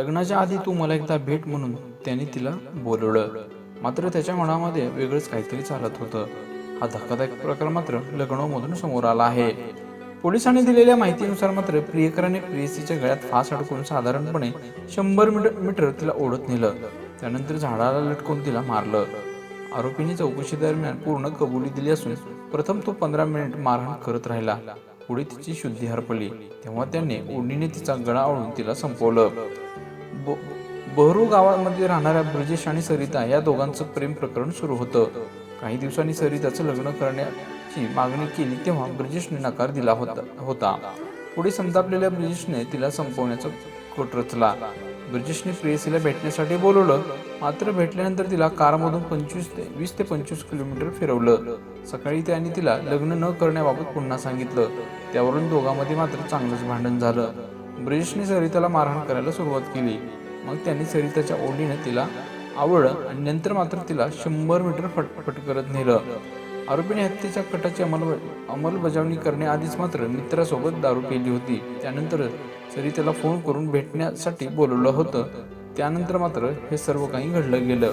लग्नाच्या आधी तू मला एकदा भेट म्हणून त्याने तिला बोलवलं. मात्र त्याच्या मनामध्ये वेगळंच काहीतरी चालत होतं. हा धक्कादायक प्रकार मात्र लग्नामधून समोर आला आहे. पोलिसांनी दिलेल्या माहितीनुसार मात्र प्रियकराने प्रियसीच्या गळ्यात फास अडकून साधारणपणे शंभर मीटर मीटर तिला ओढत नेलं. त्यानंतर झाडाला लटकून तिला मारलं. आरोपीने चौकशी दरम्यान पूर्ण कबुली दिली असून प्रथम तो पंधरा मिनिट मारहाण करत राहिला. पुढे तिची शुद्धी हरपली. तेव्हा त्याने ओढणीने तिचा गळा ओळून तिला संपवलं. ब- बहरू गावामध्ये राहणाऱ्या ब्रजेश आणि सरिता या दोघांचं प्रेम प्रकरण सुरू होतं. काही दिवसांनी सरिताचं लग्न करण्याची मागणी केली तेव्हा ब्रजेशने नकार दिला होता होता. पुढे संतापलेल्या ब्रिजेशने तिला संपवण्याचा कट रचला. ब्रिजेशने प्रेयसीला भेटण्यासाठी बोलवलं. मात्र भेटल्यानंतर तिला कारमधून पंचवीस ते वीस ते पंचवीस किलोमीटर फिरवलं. सकाळी त्याने तिला लग्न न करण्याबाबत पुन्हा सांगितलं. त्यावरून दोघांमध्ये मात्र चांगलंच भांडण झालं. ब्रिजेशने सरिताला मारहाण करायला सुरुवात केली. मग त्यांनी सरिताच्या ओढीने तिला आवडलं आणि नंतर मात्र तिला शंभर मीटर फटफट करत नेलं. आरोपीने हत्येच्या कटाची अंमल अंमलबजावणी करण्याआधीच मात्र मित्रासोबत दारू केली होती. त्यानंतर सरिताला फोन करून भेटण्यासाठी बोलवलं होतं. त्यानंतर मात्र हे सर्व काही घडलं गेलं.